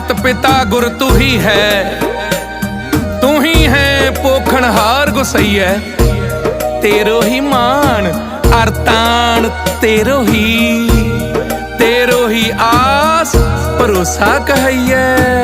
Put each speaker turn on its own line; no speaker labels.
ਮਾਤ ਪਿਤਾ ਗੁਰ ਤੂੰ ਹੀ। ਹੈ ਤੂੰ ਹੀ ਹੈ ਪੋਖਣਹਾਰ ਗੁਸਈਐ। ਤੇਰੋ ਹੀ ਮਾਣ, ਅਰਤਾਨ ਤੇਰੋ ਹੀ। ਤੇਰੋ ਹੀ ਆਸ, ਭਰੋਸਾ ਕਹਈਐ